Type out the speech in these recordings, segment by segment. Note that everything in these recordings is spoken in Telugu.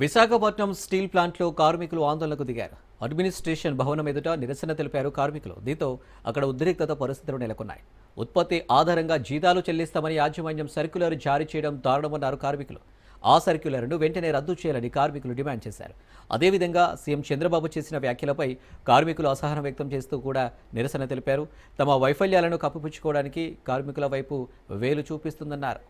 విశాఖపట్నం స్టీల్ ప్లాంట్లో కార్మికులు ఆందోళనకు దిగారు. అడ్మినిస్ట్రేషన్ భవనం ఎదుట నిరసన తెలిపారు కార్మికులు. దీంతో అక్కడ ఉద్రిక్తత పరిస్థితులు నెలకొన్నాయి. ఉత్పత్తి ఆధారంగా జీతాలు చెల్లిస్తామని యాజమాన్యం సర్క్యులర్ జారీ చేయడం దారుణమన్నారు కార్మికులు. ఆ సర్క్యులర్ను వెంటనే రద్దు చేయాలని కార్మికులు డిమాండ్ చేశారు. అదేవిధంగా సీఎం చంద్రబాబు చేసిన వ్యాఖ్యలపై కార్మికులు అసహనం వ్యక్తం చేస్తూ కూడా నిరసన తెలిపారు. తమ వైఫల్యాలను కప్పిపుచ్చుకోవడానికి కార్మికుల వైపు వేలు చూపిస్తుందన్నారు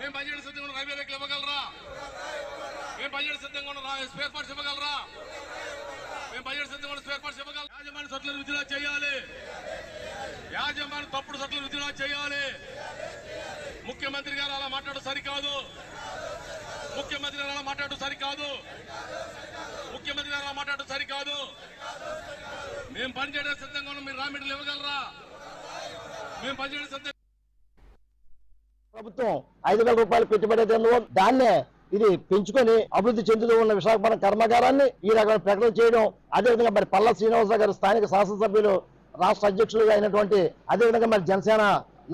మేము బడ్జెట్ సిద్ధంగా ఉన్న రైల్వే రేకులు ఇవ్వగలరా మేము బడ్జెట్ సిద్ధంగా ఉన్న స్పేర్ పార్ట్స్ ఇవ్వగలరా? మేము బడ్జెట్ సిద్ధంగా ఉన్న స్పేర్ పార్ట్స్ ఇవ్వగలరా? యాజమాన్య సొట్లను విధిలా చేయాలి. యాజమాన్య తప్పుడు సొట్లను విధిలా చేయాలి. ముఖ్యమంత్రి గారు అలా మాట్లాడడం సరికాదు. ముఖ్యమంత్రి గారు అలా మాట్లాడడం సరికాదు. ముఖ్యమంత్రి గారు అలా మాట్లాడడం సరికాదు. మేము పనిచేయడానికి సిద్ధంగా ఉన్న మీరు రా మెటీరియల్ ఇవ్వగలరా? మేము పనిచేయడానికి సిద్ధంగా ప్రభుత్వం ఐదు వేల రూపాయలు పెట్టుబడి దాన్నే ఇది పెంచుకొని అభివృద్ధి చెందుతూ ఉన్న విశాఖపట్నం కర్మాగారాన్ని ఈ రకమైన ప్రకటన చేయడం అదేవిధంగా మరి పల్లా శ్రీనివాసరావు గారు స్థానిక శాసనసభ్యులు రాష్ట్ర అధ్యక్షులుగా అయినటువంటి అదేవిధంగా మరి జనసేన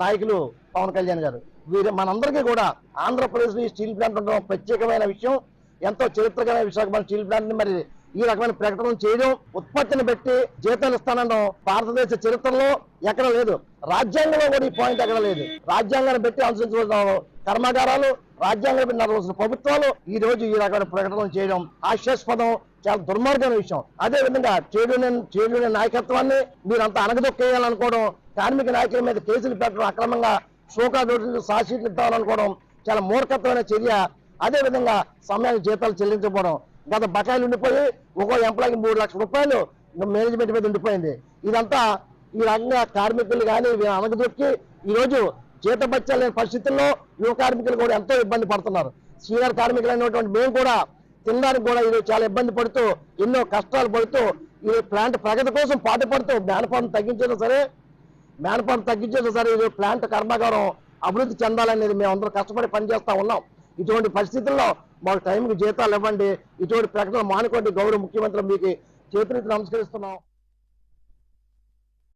నాయకులు పవన్ కళ్యాణ్ గారు. వీరు మనందరికీ కూడా ఆంధ్రప్రదేశ్ ఈ స్టీల్ ప్లాంట్ ఉండడం ప్రత్యేకమైన విషయం. ఎంతో చరిత్రకరమైన విశాఖపట్నం స్టీల్ ప్లాంట్ని మరి ఈ రకమైన ప్రకటన చేయడం ఉత్పత్తిని పెట్టి జీతాలు ఇస్తానడం భారతదేశ చరిత్రలో ఎక్కడ లేదు. రాజ్యాంగంలో కూడా ఈ పాయింట్ ఎక్కడ లేదు. రాజ్యాంగాన్ని పెట్టి అనుసరించవలసిన కర్మాగారాలు రాజ్యాంగం పెట్టి నడవలసిన ప్రభుత్వాలు ఈ రోజు ఈ రకమైన ప్రకటన చేయడం హాస్యాస్పదం చాలా దుర్మార్గమైన విషయం. అదే విధంగా ట్రేడ్ యూనియన్ నాయకత్వాన్ని మీరంతా అనగదొక్కేయాలనుకోవడం కార్మిక నాయకుల మీద కేసులు పెట్టడం అక్రమంగా షోకా నోటీసులు సాక్షిట్లు ఇద్దామనుకోవడం చాలా మూర్ఖత్వమైన చర్య. అదే విధంగా సమయానికి జీతాలు చెల్లించకపోవడం. గత బకాయిలు ఉండిపోయి ఒక్కో ఎంప్లాయీకి మూడు లక్షల రూపాయలు మేనేజ్మెంట్ మీద ఉండిపోయింది. ఇదంతా ఈ రంగ కార్మికులు కానీ అనగదొక్కి ఈ రోజు జీతబత్యాలు లేని పరిస్థితుల్లో యువ కార్మికులు కూడా ఎంతో ఇబ్బంది పడుతున్నారు. సీనియర్ కార్మికులు అయినటువంటి మేము కూడా తినడానికి కూడా ఈరోజు చాలా ఇబ్బంది పడుతూ ఎన్నో కష్టాలు పడుతూ ఈ ప్లాంట్ ప్రగతి కోసం పాటుపడుతూ మేనపాలను తగ్గించినా సరే మేనపాలను తగ్గించేది సరే ఇది ప్లాంట్ కర్మాగారం అభివృద్ధి చెందాలనేది మేము అందరూ కష్టపడి పనిచేస్తూ ఉన్నాం. ఇటువంటి పరిస్థితుల్లో మాకు టైంకి జీతాలు ఇవ్వండి. ఇటువంటి ప్రకటన మానుకోండి. గౌరవ ముఖ్యమంత్రి మీకు చేతులెత్తి నమస్కరిస్తున్నాం.